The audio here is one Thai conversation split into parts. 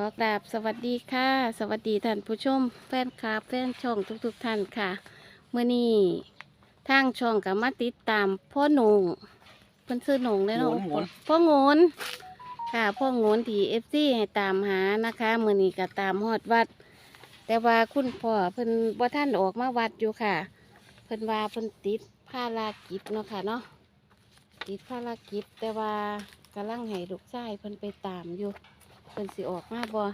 ขอกราบสวัสดีค่ะ สวัสดีท่านผู้ชมแฟนคลับแฟนช่องทุกๆท่านค่ะเมื่อนี้ทางช่องกับมาติดตามพ่อหนุ่งเพิ่นซื้อหนุ่งเลยเนาะโหนโหนพ่อโงนค่ะพ่อโงนที่เอฟซีให้ตามหานะคะมื่อนี้ก็ตามฮอดวัด แต่ว่าคุณพ่อเพิ่นบ่ท่านออกมาวัดอยู่ค่ะ เพิ่นว่าเพิ่นติดภารกิจเนาะค่ะเนาะติดภารกิจแต่ว่ากำลังให้ลูกชายเพิ่นไปตามอยู่เพิ่นสิออกมาบ่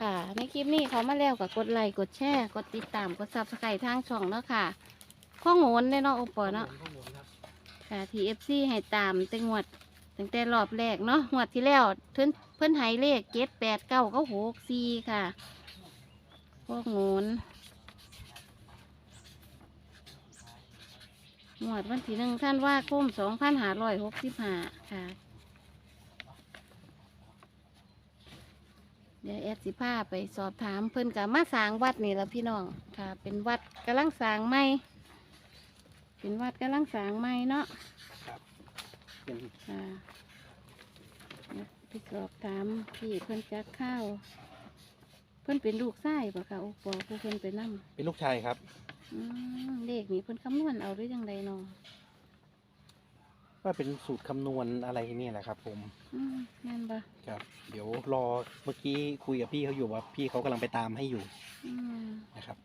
ค่ะในคลิปนี้เขามาแล้วก็กดไลค์กดแชร์กดติดตามกดซับสไครต์ทางช่องเนาะค่ะข้องูนเด้เนาะโอปอเนาะค่ะทีเอฟซีให้ตามแต่งวดตั้งแต่รอบแรกเนาะงวดที่แล้วเพิ่นเพิ่นให้เลขเจ็ดแปดเก้าก็หกสี่ค่ะข้องูนงวดวันที่หนึ่งท่านว่าคมสองพันห้าร้อยหกสิบห้าค่ะ เดี๋ยวแอดสิพาไปสอบถามเพิ่นกับมาสร้างวัดนี่ละพี่น้องค่ะ เป็นวัดกำลังสร้างใหม่เป็นวัดกำลังสร้างใหม่เนาะเป็นค่ะเดี๋ยวไปสอบถามพี่เพิ่นจักข้าวเพิ่นเป็นลูกไส้ปะคะโอ้ปอผู้เพิ่นไปนั่เป็นลูกชายครับ เลขนี้เพิ่นคำนวณเอาหรือยังไดเนาะ ว่าเป็นสูตรคำนวณอะไรเนี่ยแหละครับ ผมอืมแม่นปะครับ เดี๋ยวรอเมื่อกี้คุยกับพี่เขาอยู่ว่า พี่เขากำลังไปตามให้อยู่อืมนะครับ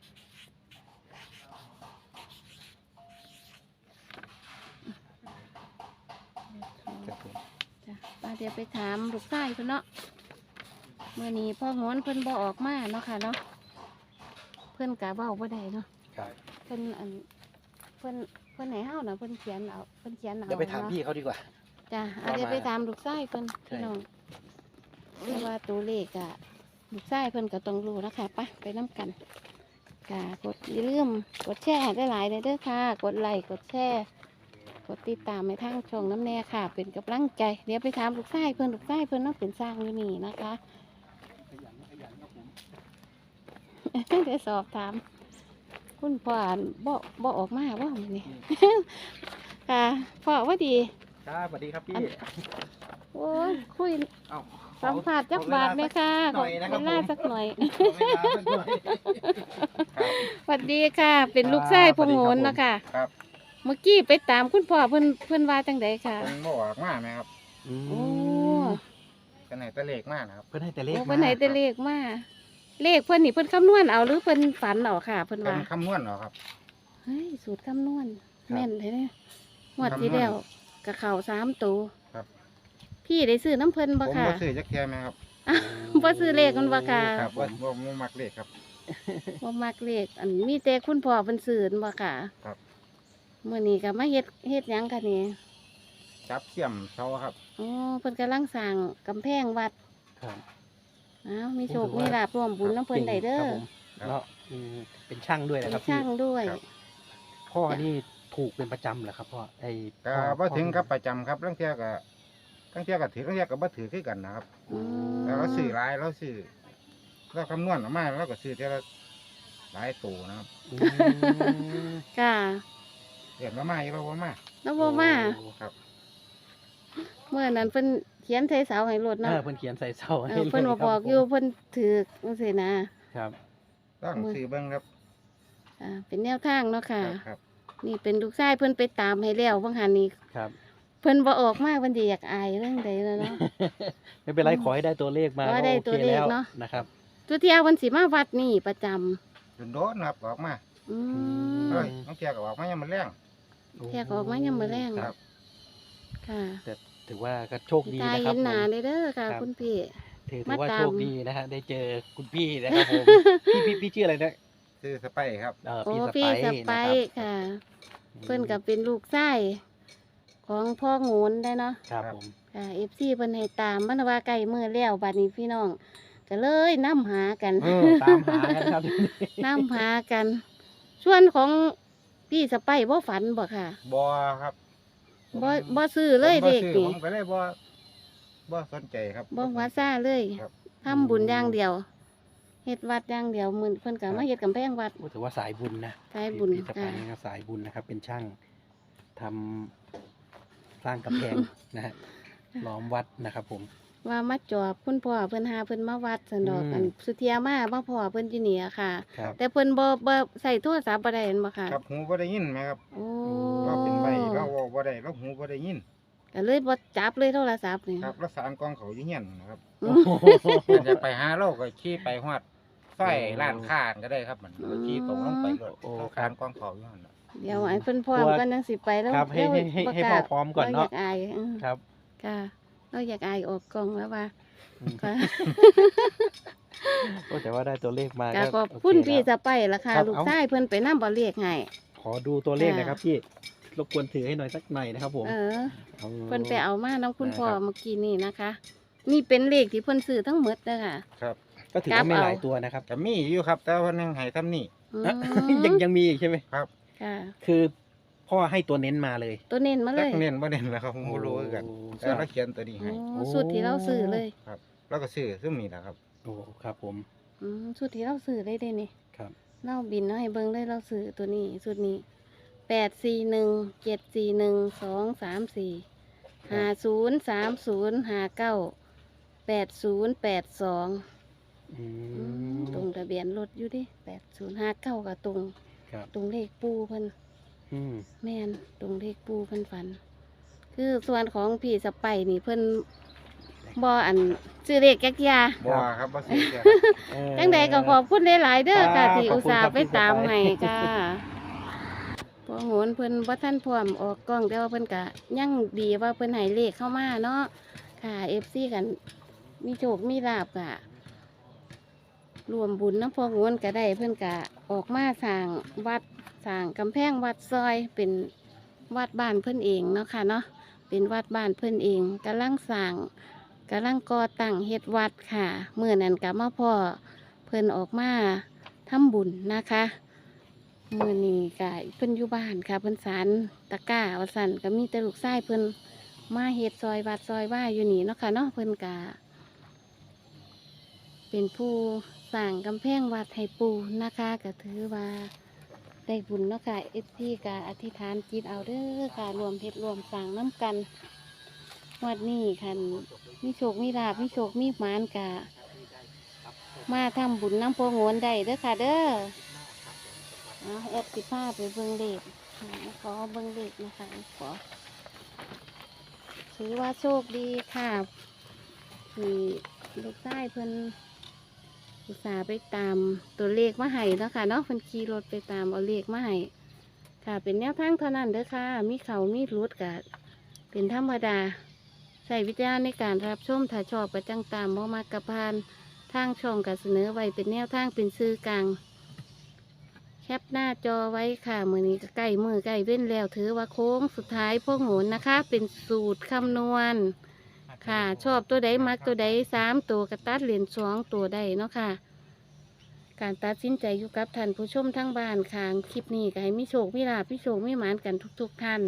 ครับผมจ้ะป้าเดี๋ยวไปถามลูกไส้เพิ่นเนาะเมื่อนี้พ่อโงวนเพิ่นบ่ออกมาเนาะค่ะเนาะเพิ่นกะเว้าบ่ได้เนาะครับ เพิ่นอันเพิ่นเพิ่นไหนเฮาน่ะเพิ่นเขียนเอาเพิ่นเขียนเอาเดี๋ยวไปถามเนาะพี่เขาดีกว่า จ้ะเอาว่าเดี๋ยวมา ไปถามลูกชายเพิ่นใช่พี่น้องเพราะว่าตัวเลขอะลูกชายเพิ่นก็ต้องรู้นะคะไปไปน้ำกันค่ะกดอย่าลืมกดแชร์ได้หลายเลยเด้อค่ะ กดไลค์กดแชร์กดติดตามในทางช่องน้ำแน่ค่ะ เป็นกำลังใจเดี๋ยวไปถามลูกชายเพิ่นลูกชายเพิ่นเนาะเป็นสร้างอยู่นี่นะคะเดี๋ยวสอบถาม คุณพ่ออ่านบ่บ่ออกมาบ่มื้อนี่ ค่ะพ่อว่าดี ครับสวัสดีครับพี่ อัน โอ้ยคุยเอ้าสัมผัสจักบาทไหมคะหน่อยนะครับเวลาผมสักหน่อยขอเวลาสักหน่อยครับ สวัสดีค่ะ เป็นลูกชายพงโหนเนาะคะครับเมื่อกี้ไปตามคุณพ่อเพิ่นเพิ่นว่าจังไดค่ะเป็นบ่ออกมาไหมครับอืมโอ้เป็นไหนตะเลขมากนะครับเพื่อนให้แต่เลขโอ้มาเพิ่นไหนแต่เลขมา เลขเพิ่นนี่เพิ่นคำนวณเอาหรือเพิ่นฝันเอาค่ะเพิ่นเป็นว่าคำนวณเหรอครับ เฮ้ยสูตรคำนวณแม่นเลยเนี่ยงวดที่แล้วกะเข่าสามตัวครับ พี่ได้ซื้อน้ำเพิ่นผบ่มค่ะ บ่ซื้อจักแค่ไหมครับบ่ซื้อเลขมันบ่ค่ะครับบ่บ่บ่มักเลขครับ บ่มักเลขอันมีแต่คุณพ่อเพิ่นซื้อนั่นบ่ค่ะครับ มื้อนี้ก็มาเฮ็ดเฮ็ดหยังคะนี่จับเสียมเสาครับอ๋อเพิ่นกำลังสร้างกำแพงวัด ครับ อ้าวมีโชคผมถืมีอว่าลาบร่วมบุญน้ำเพิ่นได้เด้อครับผมแล้วอืมเป็นช่างด้วยเป็นะนครับพี่ช่างด้วย ครับ พ่อนี่ถูกเป็นประจำเหรอครับพ่อไอ้ก็พ่อบ่ถึงพ่อกับประจำครับลังเที่ยก็ลังเที่ยก็ถือลังเที่ยก็บ่ถือคือกันนะครับอืม แล้วเราซื้อหลายเราซื้อเราคำนวณออกมาแล้วก็ซื้อเท่าละหลายตัวนะครับอืมค่ะเรียนมามาอยู่เราบ่มาแล้วบ่มา โอ้ครับเมื่อนั้นเพิ่นเขียนใส่เสาให้รถเอเนาะอเพิ่นเขียนใส่เสาเอให้อเลยเพิ่นบ่ครับบอกผมอยู่เพิ่นถือจังซี่นะครับต้องซื้อเบิ่งครับอ่าเป็นแนวทางเนาะค่ะ ครับครับนี่เป็นลูกชายเพิ่นไปตามให้แล้วบางหันนี่ครับ เพิ่นบ่ออกมาเพิ่นสิอยากอายเรื่องใดแล้วเนาะ ไม่เป็นไรอืมขอให้ได้ตัวเลขมาขอให้ได้ก็โอตัวเคเลขแล้วเนอะ นะครับตัวเที่ยวเพิ่นสิมาวัดนี่ประจำโดนๆครับออกมาอืมเอ้ยมลังเที่ยก็ออกมายังมันแรงแค่ออกมายังมื้อแรงครับ ค่ะ ถือว่าก็โชคดีตายนะครัเห็บนหน้าผมได้เด้อค่ะ ครับ คุณพี่ ถือมาถือว่าตาม โชคดีนะฮะได้เจอคุณพี่นะครับผมพี่พี่พี่ชื่ออะไรนะซื้อสไปร์ครับ เออโอ้พี่สพี่ไปสร์ไปนะครับร์ค่ะ เพิ่นก็เป็นลูกชายของพ่อโงนได้เนาะครับผม ค่ะ FC เพิ่นให้ตามมันว่าใกล้มื้อแล้วบัดนี้พี่น้อง ก็เลยนำหากัน เออตามหากันครับนำหากัน ส่วนของพี่สไปร์บ่ฝันบ่ค่ะบ่ครับ บ่บ่ซื้อเลยผมบ่เด็กซื้อนี่ผมก็เลยบ่บ่สนใจครับ บ่หัวซ่าเลยครับ ทำบุญอย่างเดียวเฮ็ดวัดอย่างเดียวมื้อเพิ่นก็มาเฮ็ดกำแพงวัดโอ้ถือว่าสายบุญนะสายบุญพี่สไปค่ะร์นี่ก็สายบุญนะครับ เป็นช่างทำสร้างกำแพงนะฮะล้อมวัดนะครับ ผม ว่ามาจอบคุณพ่อเพิ่นหาเพิ่นมาวัดสันดอกอืม อันสุเทียมาบ่พ่อเพิ่นอยู่นี่อะค่ะ ครับ แต่เพิ่นบ่บ่ใส่โทรศัพท์บ่ได้เห็นบ่ค่ะ ครับหูบ่ได้ยินไหมครับ โอ้เรา เป็นใบเราเว้าบ่ได้เราหูบ่ได้ยิน ก็เลยบ่จับเลยโทรศัพท์นี่ครับรักษากองเขาอยู่เฮียนนะครับอืมเพิ่นจะไปหาเราก็ขี่ไปฮอดซอยร้านค้าก็ได้ครับมันก็ขี่ตรงลงไปรถโอ้เราครักาบรกองเขาอยู่หั่นน่ะเดี๋ยวให้เพิ่นพร้อมกลัวกันจังสิไปแล้วครับให้ให้ให้ให้พ่อพร้อมก่อนเนาะรอยากอายอืมครับค่ะเราอยากอายออกกล้องแล้วว่าอืมค่ะโอ้แต่ว่าได้ตัวเลขมาก็ก็ขอบคุณโเพี่แล้วสะไปละค่ะครับลูกเอาชายเพิ่นไปนำบ่เรียกให้ขอดูตัวเลขหค่ะนะครับพี่ รบกวนถือให้หน่อยสักหน่อยนะครับ ผมเออเอาเพิ่นไปเอามาน้ำคุณได้พ่อครับเมื่อกี้นี่นะคะ นี่เป็นเลขที่เพิ่นซื้อทั้งหมดเด้อค่ะ ครับก็ถือว่าไม่กราฟเอาหลายตัวนะครับก็มีอยู่ครับ แต่ว่านึงให้ทำนี่อืมยังยังมีอีกใช่ไหมครับ ค่ะ คือพ่อให้ตัวเน้นมาเลยตัวเน้นมาเลจักยเน้นบ่เน้นแล้วครับผมบ่รู้คือกันโอ้แต่เราเขียนตัวนี้ให้โอ้สูตรที่เราซื้อเลยครับเราก็ซื้อซึ่งนี่แหละครับ โอ้ครับผมอืมสูตรที่เราซื้อได้เด้นี่ครับ เราบินเนาะให้เบิ่งเลยเราซื้อตัวนี้สูตรนี้ แปดสี่หนึ่งเจ็ดสี่หนึ่งสองสามสี่ห้าศูนย์สามศูนย์ห้าเก้าแปดศูนย์แปดสองอือืมมตรงทะเบียนรถอยู่ดิแปดศูนย์ห้าเก้ากับตรง ครับตรงเลขปูเพิ่นอืมแม่นตรงเลขปูเพิ่นฝัน คือส่วนของพี่สไปนี่เพิ่นบ่อันซื้อเลขแก๊กยาบ่ครับบ่ซื้อจ้ะเอ่อจังใดก็ขอบคุณหลายๆเด้อครัค่ะบที่ขอบอุตคุณส่าครัห์บไปพี่สไปตามให้ค่ะ พอโหนเพิ่นบ่ทันพร้อมออกกล้องแต่ว่าเพิ่นก็ยังดีว่าเพิ่นให้เลขเข้ามาเนาะค่ะ FC กันมีโชคมีลาบก็รวมบุญน้ำพอโหนก็ได้เพิ่นก็ออกมาสร้างวัดสร้างกำแพงวัดซอยเป็นวัดบ้านเพิ่นเองเนาะค่ะเนาะเป็นวัดบ้านเพิ่นเองกำลังสร้างกำลังก่อตั้งเฮ็ดวัดค่ะเมื่อนั้นก็มาพ่อเพิ่นออกมาทำบุญนะคะ มื่อนี้ก็เพิ่นอยู่บ้านค่ะเพิ่นสารตะก้าวสันก็มีแต่ลูกชายเพิ่นมาเฮ็ดซอยวัดซอยว่าอยู่นี่เนาะค่ะเนาะเพิ่นก็เป็นผู้สร้างกำแพงวัดให้ปูนะคะก็ถือว่าได้บุญเนาะค่ะเอฟซีก็อธิษฐานจิตเอาเด้อค่ะรวมเฮ็ดรวมสร้างน้ำกันวัดนี้คันมีโชคมีลาบมีโชคมีหมานกะมาทำบุญน้ำโพงวนได้เด้อค่ะเด้อ เอาแอดสิผ้าไปเบิ่งเด็กขอเบิ่งเด็กนะคะขอถือว่าโชคดีค่ะที่ลูกชายเพิ่นอุตส่าห์ไปตามตัวเลขมาให้เนะค่ะเนาะเพิ่นขี่รถไปตามเอาเลขมาให้ค่ะ เป็นแนวทางเท่านั้นเด้อค่ะ มีเขามีรุดกะเป็นธรรมดาใส่วิจารณ์ในการรับชมถ้าชอบก็จังตามบ่มากระพานทางช่องก็เสนอไว้เป็นแนวทางเป็นซื้อกลาง แคปหน้าจอไว้ค่ะมือนี้ก็ใกล้มือใกล้เว้นแล้วถือว่าโค้งสุดท้ายพวกโหนนะคะ เป็นสูตรคำนวณ ค่ะ ชอบตัวใดมักตัวใดสามตัวกระตัดเหรียญสองตัวใดเนาะค่ะ การตัดสินใจอยู่กับท่านผู้ชมทั้งบ้านค่ะคลิปนี้ก็ให้มีโชคมีลาภมีโชคมีหมานกันทุก ๆ ท่าน